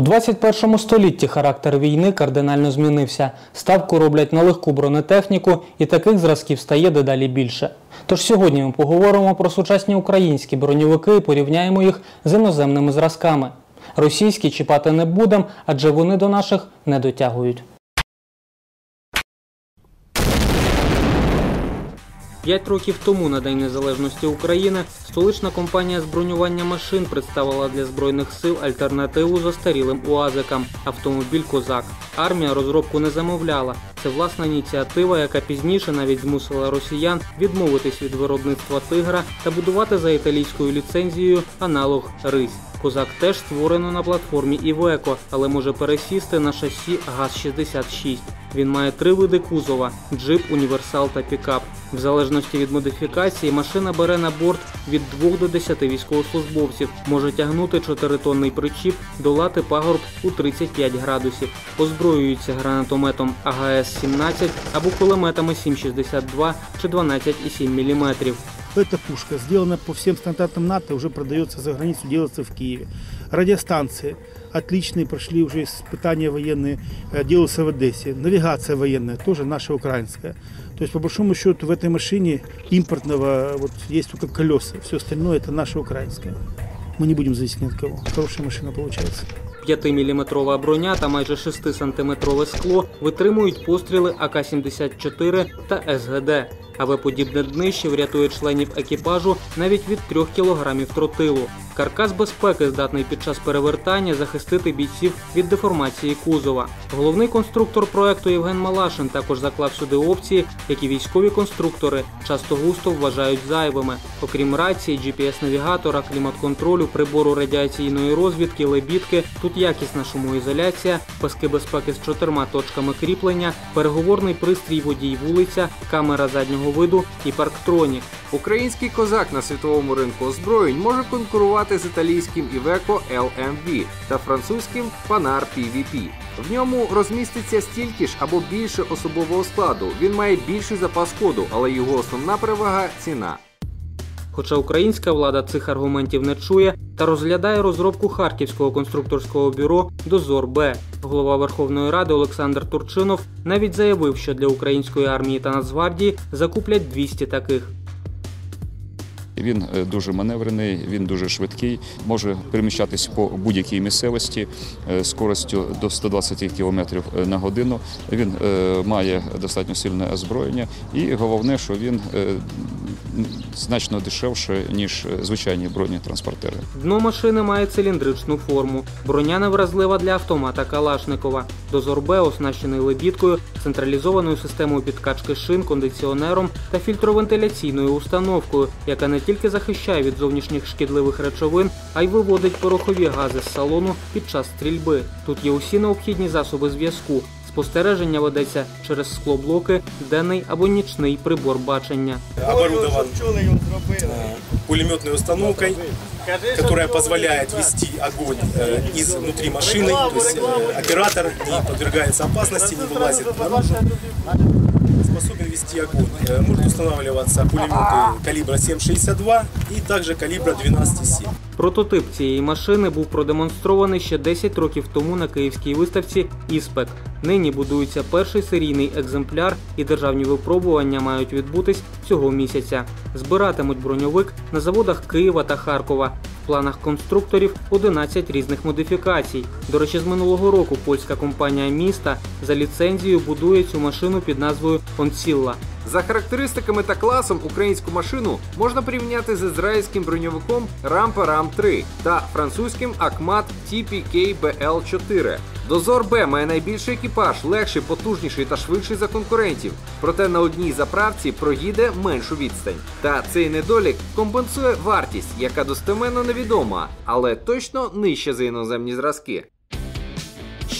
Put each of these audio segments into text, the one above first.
У 21 столітті характер війни кардинально змінився. Ставку роблять на легку бронетехніку, і таких зразків стає дедалі більше. Тож сьогодні ми поговоримо про сучасні українські броньовики і порівняємо їх з іноземними зразками. Російські чіпати не будемо, адже вони до наших не дотягують. П'ять років тому на День Незалежності України столична компанія з машин представила для збройних сил альтернативу застарілим уазикам автомобіль Козак. Армія розробку не замовляла. Це власна ініціатива, яка пізніше навіть змусила росіян відмовитись від виробництва тигра та будувати за італійською ліцензією аналог Рись. Козак теж створено на платформі Івеко, але може пересісти на шасі ГАЗ-66. Він має три види кузова: джип, універсал та пікап. В залежності від модифікації машина бере на борт від 2 до 10 військовослужбовців, може тягнути 4-тонний причіп, долати пагорб у 35 градусів, озброюється гранатометом АГС-17 або кулеметами 7,62 чи 12,7 мм. Эта пушка сделана по всем стандартам НАТО, уже продается за границу, делается в Киеве. Радиостанции отличные, прошли уже испытания военные, э, делаются в Одессе. Навигация военная, тоже наша украинская. То есть, по большому счету, в этой машине импортного вот есть только колеса. Все остальное это наше украинское. Мы не будем зависеть ни от кого. Хорошая машина получается. 5-мм броня та майже 6-сантиметрове скло витримують постріли АК-74 та СГД. Аби подібне днище врятує членів екіпажу навіть від 3 кг тротилу. Каркас безпеки здатний під час перевертання захистити бійців від деформації кузова. Головний конструктор проекту Євген Малашин також заклав сюди опції, які військові конструктори часто густо вважають зайвими. Окрім рації, GPS-навігатора, клімат-контролю, прибору радіаційної розвідки, лебідки. Тут якісна шумоізоляція, паски безпеки з чотирма точками кріплення, переговорний пристрій водій вулиця, камера заднього виду і парктронік. Український козак на світовому ринку озброєнь може конкурувати з італійським Iveco LMV та французьким Panhard PVP. В ньому розміститься стільки ж або більше особового складу. Він має більший запас ходу, але його основна перевага ціна. Хоча українська влада цих аргументів не чує та розглядає розробку харківського конструкторського бюро Дозор Б. Голова Верховної Ради Олександр Турчинов навіть заявив, що для української армії та Нацгвардії закуплять 200 таких. Він е, дуже маневрений, він дуже швидкий, може переміщатись по будь-якій місцевості е, скоростю до 120 км на годину. Він е, має достатньо сильне озброєння, і головне, що він значно дешевше ніж звичайні бронетранспортери. Дно машини має циліндричну форму. Броня невразлива для автомата Калашникова. Дозор Б оснащений лебідкою, централізованою системою підкачки шин, кондиціонером та фільтровентиляційною установкою, яка не тільки захищає від зовнішніх шкідливих речовин, а й виводить порохові гази з салону під час стрільби. Тут є усі необхідні засоби зв'язку. Спостереження ведеться через склоблоки, денний або нічний прибор бачення. оборудован э, пулеметной установкой, которая позволяет вести огонь э, из внутри машины, то есть э, оператор не подвергается опасности, не вылазит наружу, способен вести огонь. Э, Может устанавливаться пулеметы калибра 7,62 и также калибра 12,7. Прототип цієї машини був продемонстрований ще 10 років тому на київській виставці Іспек. Нині будується перший серійний екземпляр, і державні випробування мають відбутись цього місяця. Збиратимуть броньовик на заводах Києва та Харкова. В планах конструкторів 11 різних модифікацій. До речі, з минулого року польська компанія міста за ліцензією будує цю машину під назвою Онсілла. За характеристиками та класом українську машину можна порівняти з ізраїльським броньовиком Rampa Ram 3 та французьким Акмат TPK BL4. Дозор Б має найбільший екіпаж, легший, потужніший та швидший за конкурентів. Проте на одній заправці проїде меншу відстань. Та цей недолік компенсує вартість, яка достеменно невідома, але точно нижча за іноземні зразки.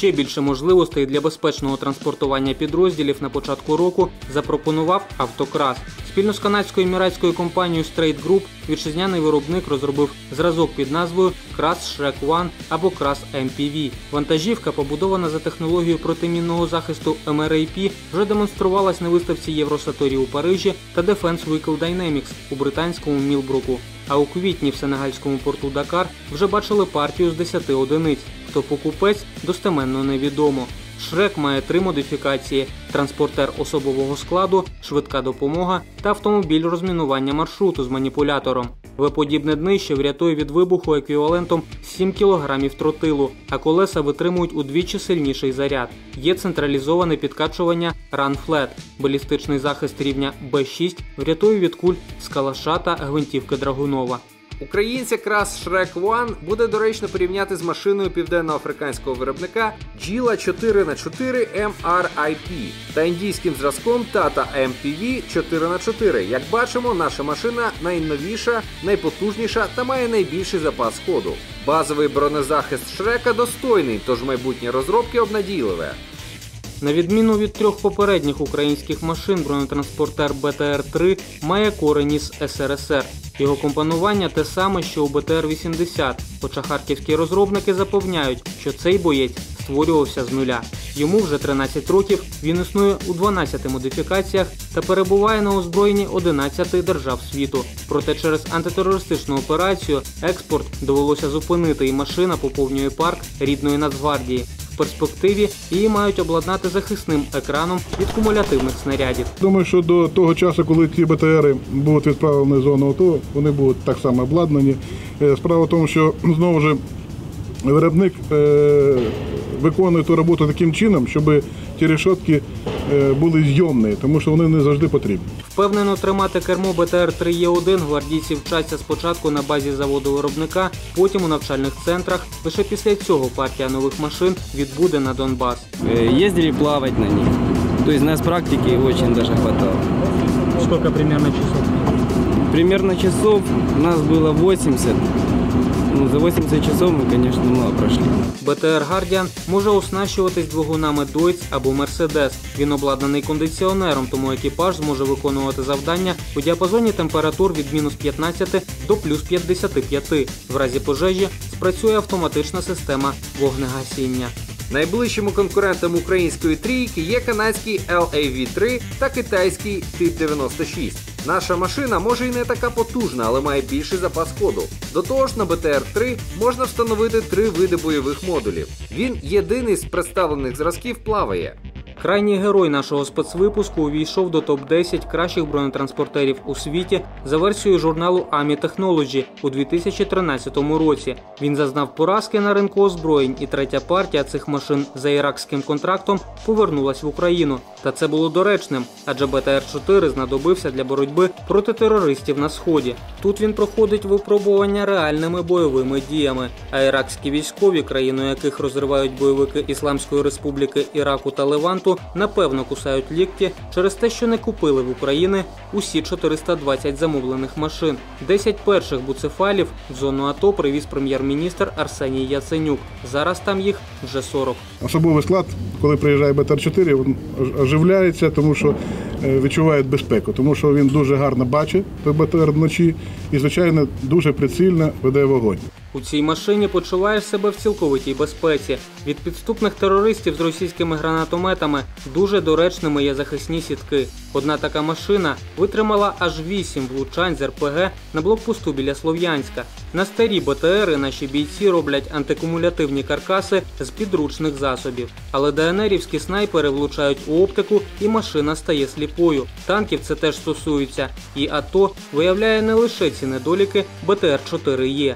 Ще більше можливостей для безпечного транспортування підрозділів на початку року запропонував Автокрас. Спільно з канадською еміратською компанією Straight Group вітчизняний виробник розробив зразок під назвою Крас Shrek One або Крас MPV. Вантажівка, побудована за технологією протимінного захисту MRAP, вже демонструвалась на виставці Євросаторі у Парижі та Defense Vehicle Dynamics у британському Мілбруку. А у квітні в сенегальському порту Дакар вже бачили партію з 10 одиниць. хто покупець, достеменно невідомо. Шрек має три модифікації: транспортер особового складу, швидка допомога та автомобіль розмінування маршруту з маніпулятором. В-подібне днище врятує від вибуху еквівалентом 7 кг тротилу, а колеса витримують удвічі сильніший заряд. Є централізоване підкачування Run Flat. Балістичний захист рівня Б6 врятує від куль з калаша та гвинтівки Драгунова. Українця крас Shrek One буде доречно порівняти з машиною південноафриканського виробника Gila 4x4 MRIP та індійським зразком Tata MPV 4x4. Як бачимо, наша машина найновіша, найпотужніша та має найбільший запас ходу. Базовий бронезахист Шрека достойний, тож майбутні розробки обнадійливе. На відміну від трьох попередніх українських машин, бронетранспортер БТР-3 має корені з СРСР. Його компонування те саме, що у БТР-80, хоча харківські розробники запевняють, що цей боєць створювався з нуля. Йому вже 13 років, він існує у 12 модифікаціях та перебуває на озброєнні 11 держав світу. Проте через антитерористичну операцію експорт довелося зупинити і машина поповнює парк рідної Нацгвардії. Перспективі її мають обладнати захисним екраном від кумулятивних снарядів. Думаю, що до того часу, коли ці БТРи будуть відправлені в зону АТО, вони будуть так само обладнані. Е, Справа в тому, що знову ж виробник е, виконує ту роботу таким чином, щоб ті решетки е, були зйомні, тому що вони не завжди потрібні. Впевнено тримати кермо БТР-3Е1 гвардійці вчаться спочатку на базі заводу виробника, потім у навчальних центрах. Лише після цього партія нових машин відбуде на Донбас. Э, ездили плавать на них. То есть нас практики очень даже хватало. Скільки примерно часов? Примерно часов нас было 80. Ну, за 80 часов ми, звісно, мало пройшли. БТР Guardian може оснащуватись двигунами Deutz або Mercedes. Він обладнаний кондиціонером, тому екіпаж зможе виконувати завдання у діапазоні температур від мінус 15 до плюс 55. В разі пожежі спрацює автоматична система вогнегасіння. Найближчими конкурентами української трійки є канадський LAV3 та китайський Тип 96. Наша машина може і не така потужна, але має більший запас ходу. До того ж, на БТР-3 можна встановити три види бойових модулів. Він єдиний з представлених зразків плаває. Крайній герой нашого спецвипуску увійшов до топ-10 кращих бронетранспортерів у світі за версією журналу AMI Technology у 2013 році. Він зазнав поразки на ринку озброєнь, і третя партія цих машин за іракським контрактом повернулась в Україну. Та це було доречним, адже БТР-4 знадобився для боротьби проти терористів на сході. Тут він проходить випробування реальними бойовими діями. А іракські військові, країну яких розривають бойовики Ісламської Республіки Іраку та Леванту, напевно кусають лікті через те, що не купили в Україні усі 420 замовлених машин. 10 перших буцефалів в зону АТО привіз прем'єр-міністр Арсеній Яценюк. Зараз там їх вже 40. Особовий склад, коли приїжджає БТР-4, він оживляється, тому що е, відчуває безпеку, тому що він дуже гарно бачить БТР вночі і, звичайно, дуже прицільно веде вогонь. У цій машині почуваєш себе в цілковитій безпеці. Від підступних терористів з російськими гранатометами дуже доречними є захисні сітки. Одна така машина витримала аж 8 влучань з РПГ на блокпосту біля Слов'янська. На старі БТРи наші бійці роблять антикумулятивні каркаси з підручних засобів. Але ДНРівські снайпери влучають у оптику і машина стає сліпою. Танків це теж стосується. І АТО виявляє не лише ці недоліки БТР-4Е.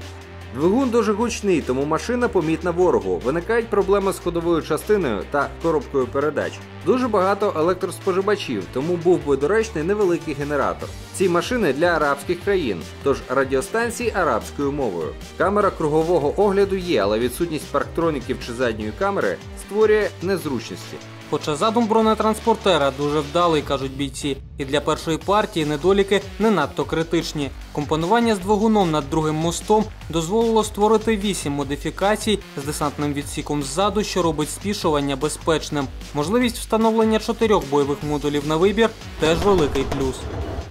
Двигун дуже гучний, тому машина помітна ворогу. Виникають проблеми з ходовою частиною та коробкою передач. Дуже багато електроспоживачів, тому був би доречний невеликий генератор. Ці машини для арабських країн, тож радіостанції арабською мовою. Камера кругового огляду є, але відсутність парктроніків чи задньої камери створює незручності. Хоча задум бронетранспортера дуже вдалий, кажуть бійці, і для першої партії недоліки не надто критичні. Компонування з двигуном над другим мостом дозволило створити 8 модифікацій з десантним відсіком ззаду, що робить спішування безпечним. Можливість встановлення чотирьох бойових модулів на вибір теж великий плюс.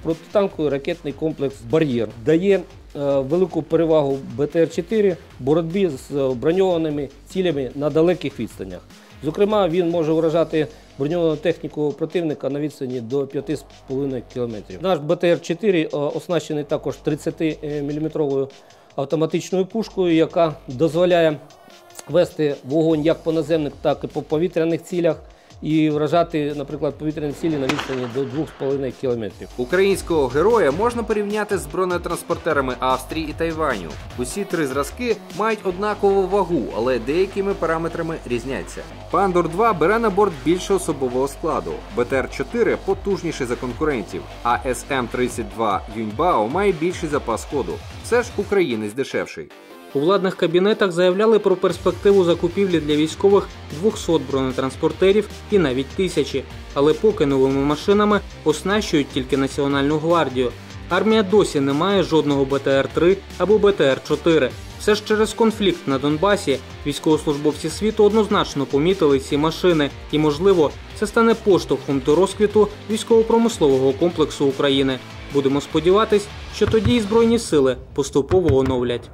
Протитанковий ракетний комплекс Бар'єр дає е, велику перевагу БТР-4 боротьбі з е, броньованими цілями на далеких відстанях. Зокрема, він може вражати броньовану техніку противника на відстані до 5,5 км. Наш БТР-4 е, оснащений також 30-мм автоматичною пушкою, яка дозволяє вести вогонь як по наземних, так і по повітряних цілях. І вражати, наприклад, повітряні цілі на відстані до 2,5 кілометрів. Українського героя можна порівняти з бронетранспортерами Австрії і Тайваню. Усі три зразки мають однакову вагу, але деякими параметрами різняться. Пандор 2 бере на борт більше особового складу. БТР-4 потужніший за конкурентів, а СМ-32 Юньбао має більший запас ходу. Все ж українець дешевший. У владних кабінетах заявляли про перспективу закупівлі для військових 200 бронетранспортерів і навіть тисячі. Але поки новими машинами оснащують тільки Національну гвардію. Армія досі не має жодного БТР-3 або БТР-4. Все ж через конфлікт на Донбасі військовослужбовці світу однозначно помітили ці машини, і, можливо, це стане поштовхом до розквіту військово-промислового комплексу України. Будемо сподіватись, що тоді і збройні сили поступово оновлять.